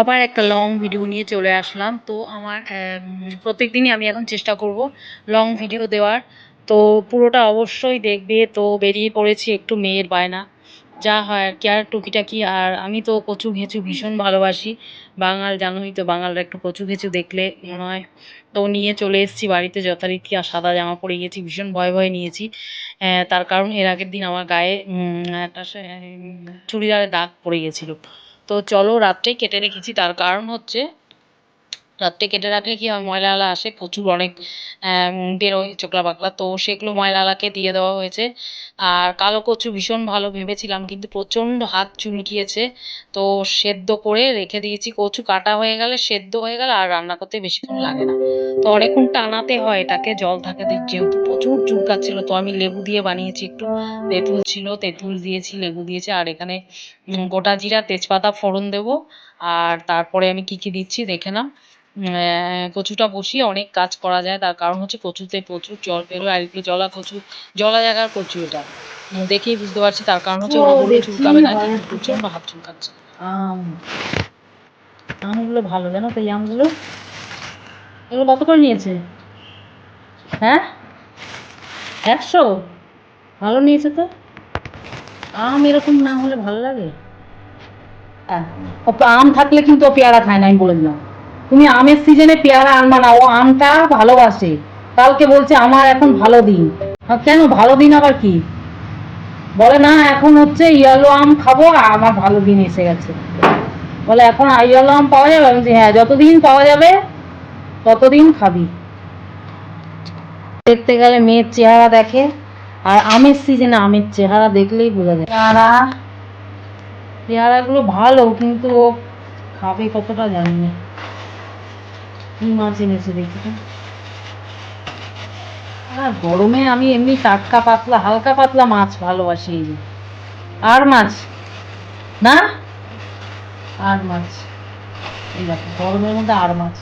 আবার একটা long video নিয়ে চলে আসলাম। তো আমার প্রত্যেক দিনই আমি এখন চেষ্টা করব লং ভিডিও দেওয়ার। তো পুরোটা অবশ্যই দেখবে। তো বেরিয়ে পড়েছি একটু মেয়ের বায়না। যা হয় আর কি, আর টুকিটাকি। আর আমি তো কচু ঘেঁচু ভীষণ ভালোবাসি। বাঙাল, জানোই তো বাঙালরা একটু কচু ঘেঁচু দেখলে মনে হয়। তো নিয়ে চলে এসেছি বাড়িতে যথারীতি। আর সাদা জামা পরে গেছি, ভীষণ ভয় ভয় নিয়েছি। তার কারণ এর আগের দিন আমার গায়ে একটা চুড়িদারের দাগ পড়ে গেছিল। তো চলো রাত্রেই কেটে রেখেছি তার কারণ হচ্ছে রাত্রে কেটে রাখলে কি হয়? ময়লা ময়লাওয়ালা আসে, প্রচুর অনেক বেরোয় চোখলা পাকলা তো সেগুলো ময়লাওয়ালাকে দিয়ে দেওয়া হয়েছে। আর কালো কচু ভীষণ ভালো ভেবেছিলাম, কিন্তু প্রচণ্ড হাত চুলকিয়েছে। তো সেদ্ধ করে রেখে দিয়েছি। কচু কাটা হয়ে গেলে সেদ্ধ হয়ে গেলে আর রান্না করতে বেশিক্ষণ লাগে না। তো অনেকক্ষণ টানাতে হয়, এটাকে জল থাকে যেহেতু প্রচুর চুলকাচ্ছিল। তো আমি লেবু দিয়ে বানিয়েছি, একটু তেঁতুল ছিল, তেঁতুল দিয়েছি, লেবু দিয়েছি। আর এখানে গোটা জিরা, তেজপাতা, ফোড়ন দেবো। আর তারপরে আমি কি কি দিচ্ছি দেখে নাও। কচুটা বসিয়ে অনেক কাজ করা যায়। তার কারণ হচ্ছে কচুতে প্রচুর জল বেরোয় আর একটু জলা কচু জলা জায়গার কচু এটা। দেখেই বুঝতে পারছি তার কারণ হচ্ছে বলল চুলকাবে না প্রচণ্ড হাত চুলকাচ্ছে। আম আমগুলো ভালো জানো তো এই আমগুলো? এগুলো কত করে নিয়েছে? হ্যাঁ? একশো? ভালো নিয়েছে তো। আম এরকম না হলে ভালো লাগে? হ্যাঁ। আম থাকলে কিন্তু পেয়ারা খায় না আমি বলে দিলাম। তুমি আমের সিজনে পেয়ারা আনবা না, ও আমটা ভালোবাসে। কালকে বলছে আমার এখন ভালো দিন। কেন ভালো দিন আবার কি? বলে, না, এখন হচ্ছে ইয়ালো আম খাব, আর আমার ভালো দিন এসে গেছে। বলে, এখন ইয়ালো আম পাওয়া যাবে? আমি হ্যাঁ যতদিন পাওয়া যাবে, ততদিন খাবি। দেখতে গেলে মেয়ের চেহারা দেখে, আর আমের সিজনে আমের চেহারা দেখলেই বোঝা যায়। পেয়ারা, পেয়ারাগুলো ভালো, কিন্তু ও খাবে কতটা জানি না। আর গরমে আমি এমনি টাটকা পাতলা, হালকা পাতলা মাছ ভালোবাসি। আর মাছ? না? আর মাছ। এই গরমের মধ্যে আর মাছ।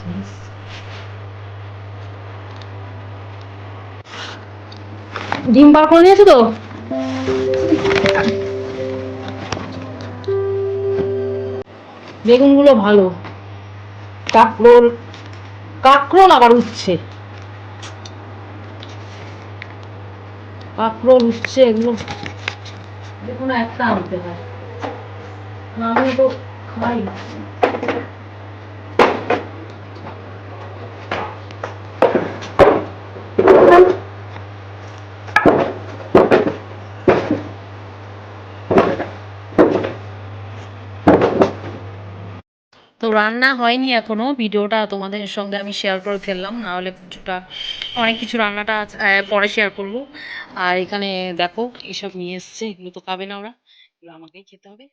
ডিম বার করে নিয়েছো তো? বেগুনগুলো ভালো। কাঁকরোল কাঁকরোল আবার উঠছে। কাঁকরোল উঠছে এগুলো। দেখুন একটা আনতে হয়। আমি তো খাই। তো রান্না হয়নি এখনও ভিডিওটা তোমাদের সঙ্গে আমি শেয়ার করে ফেললাম, নাহলে কিছুটা, অনেক কিছু রান্নাটা পরে শেয়ার করব। আর এখানে দেখো, এসব নিয়ে এসছে, এগুলো তো খাবে না ওরা, এগুলো আমাকেই খেতে হবে।